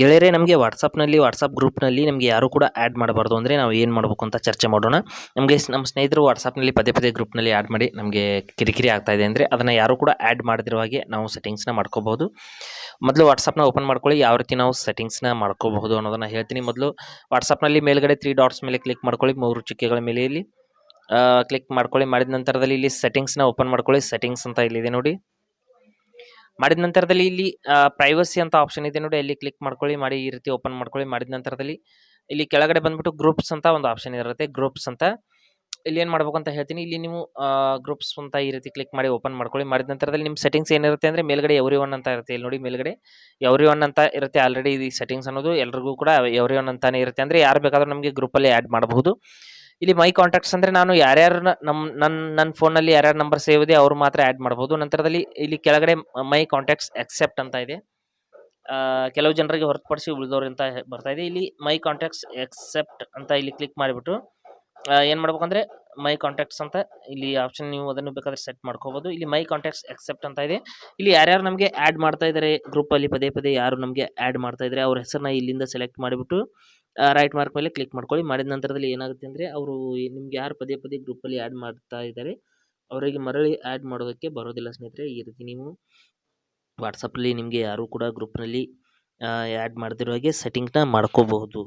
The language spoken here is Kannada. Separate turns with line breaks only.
ಗೆಳೆಯರೇ, ನಮಗೆ ವಾಟ್ಸಪ್ನಲ್ಲಿ ವಾಟ್ಸಪ್ ಗ್ರೂಪ್ನಲ್ಲಿ ನಮಗೆ ಯಾರು ಕೂಡ ಆ್ಯಡ್ ಮಾಡಬಾರ್ದು ಅಂದರೆ ನಾವು ಏನು ಮಾಡಬೇಕು ಅಂತ ಚರ್ಚೆ ಮಾಡೋಣ. ನಮಗೆ ನಮ್ಮ ಸ್ನೇಹಿತರು ವಾಟ್ಸಪ್ನಲ್ಲಿ ಪದೇ ಪದೇ ಗ್ರೂಪ್ನಲ್ಲಿ ಆ್ಯಡ್ ಮಾಡಿ ನಮಗೆ ಕಿರಿಕಿರಿ ಆಗ್ತಾ ಇದೆ ಅಂದರೆ ಅದನ್ನು ಯಾರು ಕೂಡ ಆ್ಯಡ್ ಮಾಡದಿರೋ ಹಾಗೆ ನಾವು ಸೆಟ್ಟಿಂಗ್ಸ್ನ ಮಾಡ್ಕೋಬಹುದು. ಮೊದಲು ವಾಟ್ಸಪ್ನ ಓಪನ್ ಮಾಡ್ಕೊಳ್ಳಿ, ಯಾವ ರೀತಿ ನಾವು ಸೆಟ್ಟಿಂಗ್ಸ್ನ ಮಾಡ್ಕೋಬಹುದು ಅನ್ನೋದನ್ನು ಹೇಳ್ತೀನಿ. ಮೊದಲು ವಾಟ್ಸಪ್ನಲ್ಲಿ ಮೇಲ್ಗಡೆ ತ್ರೀ ಡಾಟ್ಸ್ ಮೇಲೆ ಕ್ಲಿಕ್ ಮಾಡ್ಕೊಳ್ಳಿ, ಮೂರು ಚುಕ್ಕೆಗಳ ಮೇಲೆ ಇಲ್ಲಿ ಕ್ಲಿಕ್ ಮಾಡ್ಕೊಳ್ಳಿ, ಮಾಡಿದ ನಂತರದಲ್ಲಿ ಇಲ್ಲಿ ಸೆಟ್ಟಿಂಗ್ಸ್ನ ಓಪನ್ ಮಾಡ್ಕೊಳ್ಳಿ. ಸೆಟ್ಟಿಂಗ್ಸ್ ಅಂತ ಇಲ್ಲಿದೆ ನೋಡಿ. ಮಾಡಿದ ನಂತರದಲ್ಲಿ ಇಲ್ಲಿ ಪ್ರೈವಸಿ ಅಂತ ಆಪ್ಷನ್ ಇದೆ ನೋಡಿ, ಅಲ್ಲಿ ಕ್ಲಿಕ್ ಮಾಡ್ಕೊಳ್ಳಿ, ಮಾಡಿ ಈ ರೀತಿ ಓಪನ್ ಮಾಡ್ಕೊಳ್ಳಿ, ಮಾಡಿದ ನಂತರದಲ್ಲಿ ಇಲ್ಲಿ ಕೆಳಗಡೆ ಬಂದ್ಬಿಟ್ಟು ಗ್ರೂಪ್ಸ್ ಅಂತ ಒಂದು ಆಪ್ಷನ್ ಇರುತ್ತೆ ಗ್ರೂಪ್ಸ್ ಅಂತ. ಇಲ್ಲಿ ಏನು ಮಾಡ್ಬೇಕು ಅಂತ ಹೇಳ್ತೀನಿ, ಇಲ್ಲಿ ನೀವು ಗ್ರೂಪ್ಸ್ ಅಂತ ಈ ರೀತಿ ಕ್ಲಿಕ್ ಮಾಡಿ ಓಪನ್ ಮಾಡ್ಕೊಳ್ಳಿ, ಮಾಡಿದ ನಂತರದಲ್ಲಿ ನಿಮ್ಮ ಸೆಟ್ಟಿಂಗ್ಸ್ ಏನಿರುತ್ತೆ ಅಂದರೆ ಮೇಲ್ಗಡೆ ಎವ್ರಿ ಒನ್ ಅಂತ ಇರುತ್ತೆ. ಇಲ್ಲಿ ನೋಡಿ ಮೇಲ್ಗಡೆ ಎವ್ರಿ ಒನ್ ಅಂತ ಇರುತ್ತೆ ಆಲ್ರೆಡಿ ಈ ಸೆಟ್ಟಿಂಗ್ಸ್ ಅನ್ನೋದು, ಎಲ್ರಿಗೂ ಕೂಡ ಎವ್ರಿ ಒನ್ ಅಂತಾನೆ ಇರುತ್ತೆ. ಅಂದರೆ ಯಾರು ಬೇಕಾದರೂ ನಮಗೆ ಗ್ರೂಪಲ್ಲಿ ಆ್ಯಡ್ ಮಾಡಬಹುದು. ಇಲ್ಲಿ ಮೈ ಕಾಂಟ್ಯಾಕ್ಟ್ಸ್ ಅಂದರೆ ನಾನು ಯಾರ್ಯಾರು ನಮ್ಮ ನನ್ನ ನನ್ನ ಫೋನಲ್ಲಿ ಯಾರ್ಯಾರ ನಂಬರ್ ಸೇವ್ ಇದೆ ಅವ್ರು ಮಾತ್ರ ಆ್ಯಡ್ ಮಾಡ್ಬೋದು. ನಂತರದಲ್ಲಿ ಇಲ್ಲಿ ಕೆಳಗಡೆ ಮೈ ಕಾಂಟ್ಯಾಕ್ಟ್ಸ್ ಎಕ್ಸೆಪ್ಟ್ ಅಂತ ಇದೆ. ಕೆಲವು ಜನರಿಗೆ ಹೊರತುಪಡಿಸಿ ಉಳಿದವ್ರು ಅಂತ ಬರ್ತಾ ಇದೆ. ಇಲ್ಲಿ ಮೈ ಕಾಂಟ್ಯಾಕ್ಟ್ಸ್ ಎಕ್ಸೆಪ್ಟ್ ಅಂತ ಇಲ್ಲಿ ಕ್ಲಿಕ್ ಮಾಡಿಬಿಟ್ಟು ಏನು ಮಾಡ್ಬೇಕಂದ್ರೆ ಮೈ ಕಾಂಟ್ಯಾಕ್ಟ್ಸ್ ಅಂತ ಇಲ್ಲಿ ಆಪ್ಷನ್ ನೀವು ಅದನ್ನು ಬೇಕಾದ್ರೆ ಸೆಟ್ ಮಾಡ್ಕೋಬೋದು. ಇಲ್ಲಿ ಮೈ ಕಾಂಟ್ಯಾಕ್ಟ್ಸ್ ಎಕ್ಸೆಪ್ಟ್ ಅಂತ ಇದೆ. ಇಲ್ಲಿ ಯಾರ್ಯಾರು ನಮಗೆ ಆ್ಯಡ್ ಮಾಡ್ತಾ ಇದ್ದಾರೆ ಗ್ರೂಪಲ್ಲಿ ಪದೇ ಪದೇ ಯಾರು ನಮಗೆ ಆ್ಯಡ್ ಮಾಡ್ತಾ ಇದ್ದಾರೆ ಅವ್ರ ಹೆಸರನ್ನ ಇಲ್ಲಿಂದ ಸೆಲೆಕ್ಟ್ ಮಾಡಿಬಿಟ್ಟು ರೈಟ್ ಮಾರ್ಕ್ ಮೇಲೆ ಕ್ಲಿಕ್ ಮಾಡ್ಕೊಳ್ಳಿ. ಮಾಡಿದ ನಂತರದಲ್ಲಿ ಏನಾಗುತ್ತೆ ಅಂದರೆ ಅವರು ನಿಮ್ಗೆ ಯಾರು ಪದೇ ಪದೇ ಗ್ರೂಪಲ್ಲಿ ಆ್ಯಡ್ ಮಾಡ್ತಾ ಇದ್ದಾರೆ ಅವರಿಗೆ ಮರಳಿ ಆ್ಯಡ್ ಮಾಡೋದಕ್ಕೆ ಬರೋದಿಲ್ಲ ಸ್ನೇಹಿತರೆ, ಈ ರೀತಿ ನೀವು ವಾಟ್ಸಪ್ಪಲ್ಲಿ ನಿಮಗೆ ಯಾರೂ ಕೂಡ ಗ್ರೂಪ್ನಲ್ಲಿ ಆ್ಯಡ್ ಮಾಡದಿರೋ ಹಾಗೆ ಸೆಟ್ಟಿಂಗ್ನ ಮಾಡ್ಕೋಬಹುದು.